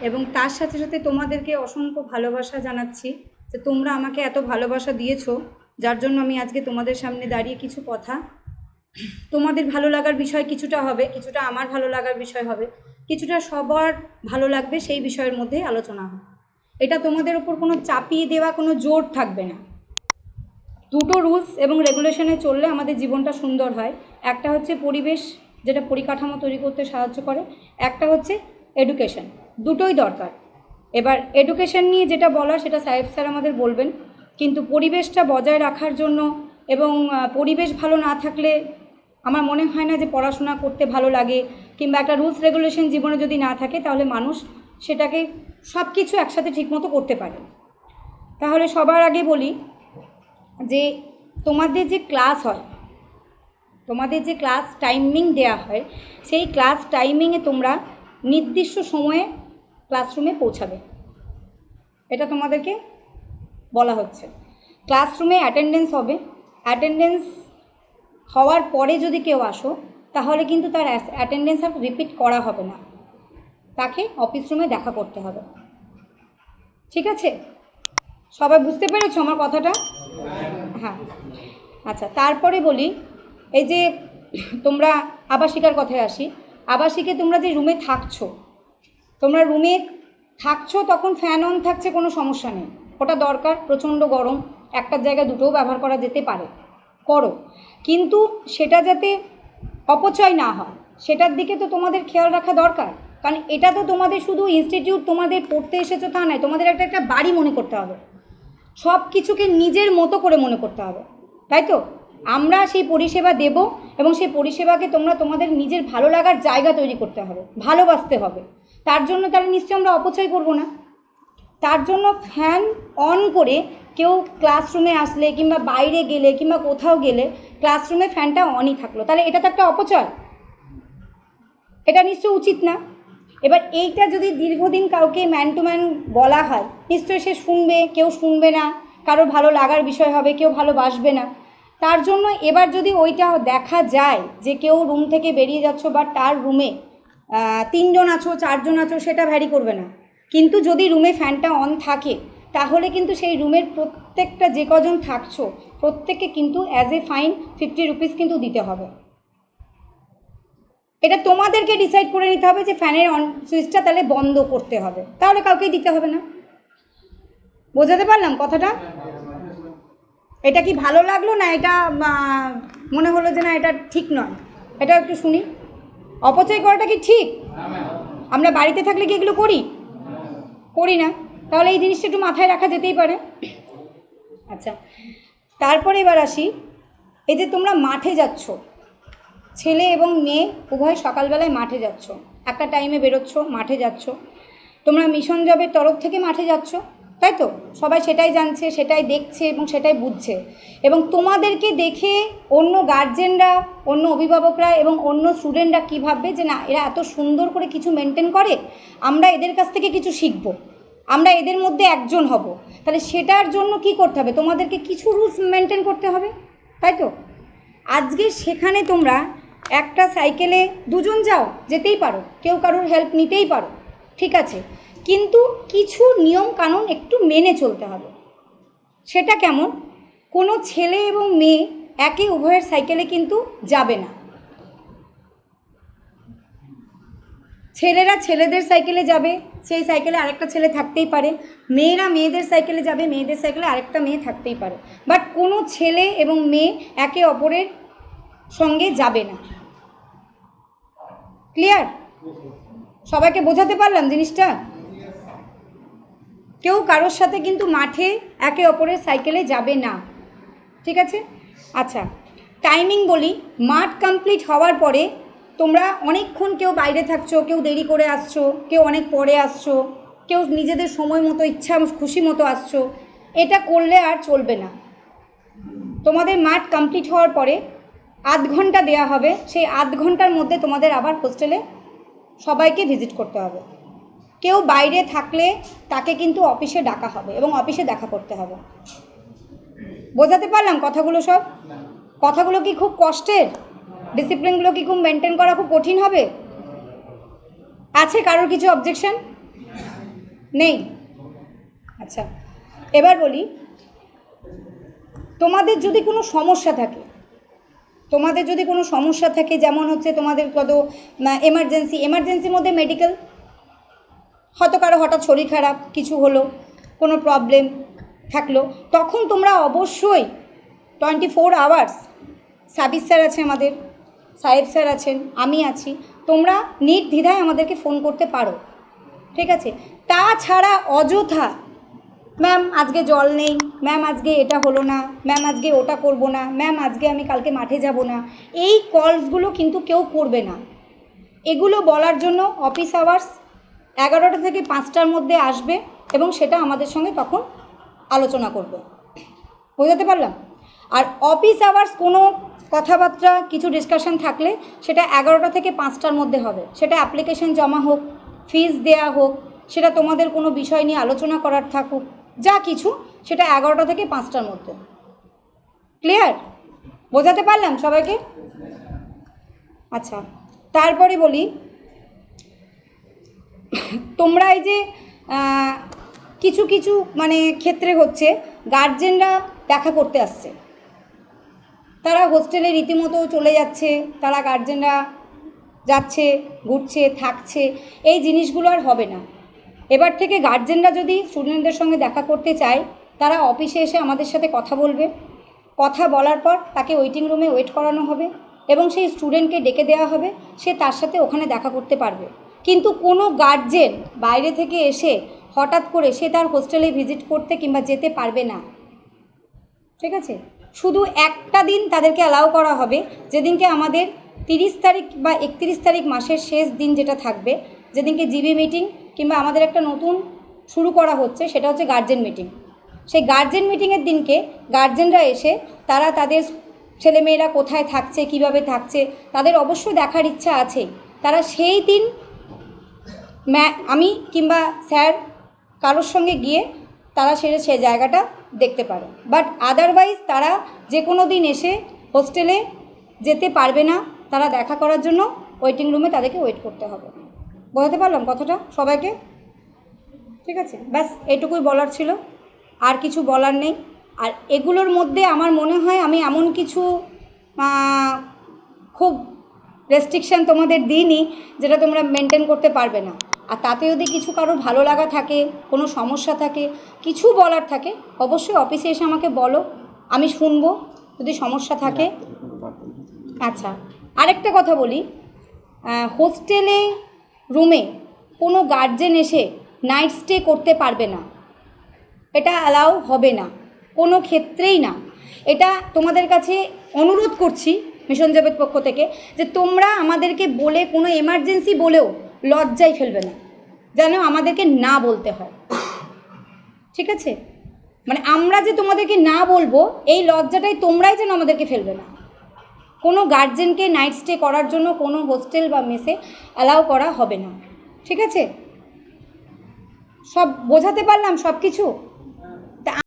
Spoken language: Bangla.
এবং তার সাথে সাথে তোমাদেরকে অসংখ্য ভালোবাসা জানাচ্ছি যে তোমরা আমাকে এত ভালোবাসা দিয়েছ, যার জন্য আমি আজকে তোমাদের সামনে দাঁড়িয়ে কিছু কথা। তোমাদের ভালো লাগার বিষয় কিছুটা হবে, কিছুটা আমার ভালো লাগার বিষয় হবে, কিছুটা সবার ভালো লাগবে সেই বিষয়ের মধ্যে আলোচনা হবে। এটা তোমাদের ওপর কোনো চাপিয়ে দেওয়া, কোনো জোর থাকবে না। দুটো রুলস এবং রেগুলেশনে চললে আমাদের জীবনটা সুন্দর হয়। একটা হচ্ছে পরিবেশ, যেটা পরিকাঠামো তৈরি করতে সাহায্য করে। একটা হচ্ছে এডুকেশন দুটোই দরকার। এবার এডুকেশন নিয়ে যেটা বলা সেটা সাহেব স্যার আমাদের বলবেন, কিন্তু পরিবেশটা বজায় রাখার জন্য এবং পরিবেশ ভালো না থাকলে আমার মনে হয় না যে পড়াশোনা করতে ভালো লাগে, কিংবা একটা রুলস রেগুলেশন জীবনে যদি না থাকে তাহলে মানুষ সেটাকে সব কিছু একসাথে ঠিকমতো করতে পারে। তাহলে সবার আগে বলি যে তোমাদের যে ক্লাস হয়, তোমাদের যে ক্লাস টাইমিং দেয়া হয়, সেই ক্লাস টাইমিংয়ে তোমরা নির্দিষ্ট সময়ে ক্লাসরুমে পৌঁছাবে। এটা তোমাদেরকে বলা হচ্ছে। ক্লাসরুমে অ্যাটেন্ডেন্স হবে। অ্যাটেন্ডেন্স হওয়ার পরে যদি কেউ আসো, তাহলে কিন্তু তার অ্যাটেন্ডেন্স আর রিপিট করা হবে না। তাকে অফিস রুমে দেখা করতে হবে। ঠিক আছে? সবাই বুঝতে পেরেছ আমার কথাটা? হ্যাঁ। আচ্ছা তারপরে বলি, এই যে তোমরা আবাসিকার কথায় আসি, আবাসিকে তোমরা যে রুমে থাকছো তোমরা রুমে থাকছো, তখন ফ্যান অন থাকছে, কোনো সমস্যা নেই। ওটা দরকার, প্রচণ্ড গরম। একটার জায়গায় দুটোও ব্যবহার করা যেতে পারে। করো। কিন্তু সেটা যাতে অপচয় না হয়, সেটার দিকে তো তোমাদের খেয়াল রাখা দরকার। কারণ এটা তো তোমাদের শুধু ইনস্টিটিউট তোমাদের পড়তে এসেছ তা নয়, তোমাদের একটা একটা বাড়ি মনে করতে হবে। সব কিছুকে নিজের মতো করে মনে করতে হবে, তাই তো? আমরা সেই পরিষেবা দেব এবং সেই পরিষেবাকে তোমরা তোমাদের নিজের ভালো লাগার জায়গা তৈরি করতে হবে, ভালোবাসতে হবে। তার জন্য তাহলে নিশ্চয়ই আমরা অপচয় করব না। তার জন্য ফ্যান অন করে কেউ ক্লাসরুমে আসলে কিংবা বাইরে গেলে কিংবা কোথাও গেলে ক্লাসরুমে ফ্যানটা অনই থাকল। তাহলে এটা তো একটা অপচয়। এটা নিশ্চয় উচিত না। এবার এইটা যদি দীর্ঘদিন কাউকে ম্যান টু ম্যান বলা হয়, নিশ্চয়ই সে শুনবে, কেউ শুনবে না কারোর ভালো লাগার বিষয় হবে, কেউ ভালোবাসবে না। তার জন্য এবার যদি ওইটা দেখা যায় যে কেউ রুম থেকে বেরিয়ে যাচ্ছ বা তার রুমে তিনজন আছো, চারজন আছো, সেটা ভ্যারি করবে না। কিন্তু যদি রুমে ফ্যানটা অন থাকে, তাহলে কিন্তু সেই রুমের প্রত্যেকটা যে কজন থাকছো, প্রত্যেককে কিন্তু as a fine fifty rupees কিন্তু দিতে হবে। এটা তোমাদেরকে ডিসাইড করে নিতে হবে যে ফ্যানের অন সুইচটা তাহলে বন্ধ করতে হবে। তাহলে কাউকেই দিতে হবে না। বোঝাতে পারলাম কথাটা? এটা কি ভালো লাগল না এটা মনে হলো যে না এটা ঠিক নয়। এটা একটু শুনি। অপচয় করাটা কি ঠিক? আমরা বাড়িতে থাকলে কি এগুলো করি? করি না। তাহলে এই জিনিসটা একটু মাথায় রাখা যেতেই পারে। আচ্ছা তারপরে এবার আসি। এই যে তোমরা মাঠে যাচ্ছ, ছেলে এবং মেয়ে উভয় সকালবেলায় মাঠে যাচ্ছ, একটা টাইমে বেরোচ্ছ, মাঠে যাচ্ছ। তোমরা মিশন জবের তরফ থেকে মাঠে যাচ্ছ। তাই তো? সবাই সেটাই জানছে, সেটাই দেখছে এবং সেটাই বুঝছে। এবং তোমাদেরকে দেখে অন্য গার্জেনরা অন্য অভিভাবকরা এবং অন্য স্টুডেন্টরা কী ভাববে? যে না, এরা এত সুন্দর করে কিছু মেনটেন করে, আমরা এদের কাছ থেকে কিছু শিখব। আমরা এদের মধ্যে একজন হব। তাহলে সেটার জন্য কি করতে হবে? তোমাদেরকে কিছু রুলস মেনটেন করতে হবে, তাই তো? আজকে সেখানে তোমরা একটা সাইকেলে দুজন যাও, যেতেই পারো। কেউ কারোর হেল্প নিতেই পারো। ঠিক আছে। কিন্তু কিছু নিয়ম কানুন একটু মেনে চলতে হবে। সেটা কেমন? কোনো ছেলে এবং মেয়ে একে উভয়ের সাইকেলে কিন্তু যাবে না। ছেলেরা ছেলেদের সাইকেলে যাবে, সেই সাইকেলে আরেকটা ছেলে থাকতেই পারে। মেয়েরা মেয়েদের সাইকেলে যাবে, মেয়েদের সাইকেলে আরেকটা মেয়ে থাকতেই পারে। বাট কোনো ছেলে এবং মেয়ে একে অপরের সঙ্গে যাবে না। ক্লিয়ার সবাইকে বোঝাতে পারলাম জিনিসটা? কেউ কারোর সাথে কিন্তু মাঠে একে অপরের সাইকেলে যাবে না। ঠিক আছে? আচ্ছা টাইমিং বলি, মাঠ কমপ্লিট হওয়ার পরে তোমরা অনেকক্ষণ কেউ বাইরে থাকছো, কেউ দেরি করে আসছো, কেউ অনেক পরে আসছো, কেউ নিজেদের সময় মতো, ইচ্ছা, খুশি মতো আসছো, এটা করলে আর চলবে না। তোমাদের মাঠ কমপ্লিট হওয়ার পরে আধ ঘণ্টা দেওয়া হবে, সেই আধ ঘণ্টার মধ্যে তোমাদের আবার হোস্টেলে সবাইকে ভিজিট করতে হবে। কেউ বাইরে থাকলে তাকে কিন্তু অফিসে ডাকা হবে এবং অফিসে দেখা করতে হবে। বোঝাতে পারলাম কথাগুলো সব? কথাগুলো কি খুব কষ্টের? ডিসিপ্লিনগুলো কি খুব মেনটেন করা খুব কঠিন হবে? আছে কারোর কিছু অবজেকশন নেই? আচ্ছা এবার বলি, তোমাদের যদি কোনো সমস্যা থাকে তোমাদের যদি কোনো সমস্যা থাকে, যেমন হচ্ছে তোমাদের কত এমার্জেন্সি এমার্জেন্সির মধ্যে মেডিকেল হয়তো কারও হঠাৎ শরীর খারাপ, কিছু হলো, কোনো প্রবলেম থাকল, তখন তোমরা অবশ্যই twenty four hours Sabir sir আছে আমাদের, সাহেব স্যার আছেন, আমি আছি, তোমরা নির্দ্বিধায় আমাদেরকে ফোন করতে পারো, ঠিক আছে? তাছাড়া অযথা ম্যাম, আজকে জল নেই। ম্যাম, আজকে এটা হলো না। ম্যাম, আজকে ওটা করব না। ম্যাম, আজকে আমি কালকে মাঠে যাব না। এই কলসগুলো কিন্তু কেউ করবে না। এগুলো বলার জন্য অফিস আওয়ার্স এগারোটা থেকে পাঁচটার মধ্যে আসবে এবং সেটা আমাদের সঙ্গে তখন আলোচনা করবে। বোঝাতে পারলাম? আর অফিস আওয়ার্স কোনো কথাবার্তা, কিছু ডিসকাশন থাকলে সেটা এগারোটা থেকে পাঁচটার মধ্যে হবে। সেটা অ্যাপ্লিকেশন জমা হোক ফিস দেয়া হোক, সেটা তোমাদের কোনো বিষয় নিয়ে আলোচনা করার থাকুক। যা কিছু, সেটা এগারোটা থেকে পাঁচটার মধ্যে। ক্লিয়ার বোঝাতে পারলাম সবাইকে? আচ্ছা তারপরে বলি, তোমরা এই যে কিছু কিছু মানে ক্ষেত্রে হচ্ছে গার্জেনরা দেখা করতে আসছে। তারা হোস্টেলে রীতিমতো চলে যাচ্ছে, তারা গার্জেনরা যাচ্ছে, ঘুরছে, থাকছে, এই জিনিসগুলো আর হবে না। এবার থেকে গার্জেনরা যদি স্টুডেন্টদের সঙ্গে দেখা করতে চায়, তারা অফিসে এসে আমাদের সাথে কথা বলবে। কথা বলার পর তাকে ওয়েটিং রুমে ওয়েট করানো হবে এবং সেই স্টুডেন্টকে ডেকে দেওয়া হবে, সে তার সাথে ওখানে দেখা করতে পারবে। কিন্তু কোনো গার্জেন বাইরে থেকে এসে হঠাৎ করে সে তার হোস্টেলে ভিজিট করতে কিংবা যেতে পারবে না। ঠিক আছে? শুধু একটা দিন তাদেরকে অ্যালাউ করা হবে, যেদিনকে আমাদের তিরিশ তারিখ বা একত্রিশ তারিখ মাসের শেষ দিন যেটা থাকবে, যেদিনকে জিবি মিটিং কিংবা আমাদের একটা নতুন শুরু করা হচ্ছে, সেটা হচ্ছে গার্জেন মিটিং সেই গার্জেন মিটিংয়ের দিনকে গার্জেনরা এসে তারা তাদের ছেলেমেয়েরা কোথায় থাকছে, কীভাবে থাকছে, তাদের অবশ্যই দেখার ইচ্ছা আছে। তারা সেই দিন ম্যা আমি কিংবা স্যার কারোর সঙ্গে গিয়ে তারা সে সে জায়গাটা দেখতে পারে। বাট আদারওয়াইজ তারা যে কোনো দিন এসে হোস্টেলে যেতে পারবে না। তারা দেখা করার জন্য ওয়েটিং রুমে তাদেরকে ওয়েট করতে হবে। বোঝাতে পারলাম কথাটা সবাইকে ঠিক আছে ব্যাস এটুকুই বলার ছিল আর কিছু বলার নেই আর এগুলোর মধ্যে আমার মনে হয় আমি এমন কিছু খুব রেস্ট্রিকশান তোমাদের দিইনি যেটা তোমরা মেনটেন করতে পারবে না আর তাতে যদি কিছু কারোর ভালো লাগা থাকে কোনো সমস্যা থাকে কিছু বলার থাকে অবশ্যই অফিসে এসে আমাকে বলো আমি শুনব যদি সমস্যা থাকে আচ্ছা আরেকটা কথা বলি হোস্টেলে রুমে কোনো গার্জেন এসে নাইট স্টে করতে পারবে না। এটা অ্যালাউ হবে না, কোনো ক্ষেত্রেই না। এটা তোমাদের কাছে অনুরোধ করছি মিশন জবের পক্ষ থেকে যে তোমরা আমাদেরকে বলে কোনো এমার্জেন্সি বলেও লজ্জায় ফেলবে না, যেন আমাদেরকে না বলতে হয়। ঠিক আছে? মানে আমরা যে তোমাদেরকে না বলব, এই লজ্জাটাই তোমরাই যেন আমাদেরকে ফেলবে না। কোনো গার্জেনকে নাইট স্টে করার জন্য কোনো হোস্টেল বা মেসে অ্যালাউ করা হবে না। ঠিক আছে? সব বোঝাতে পারলাম সব কিছু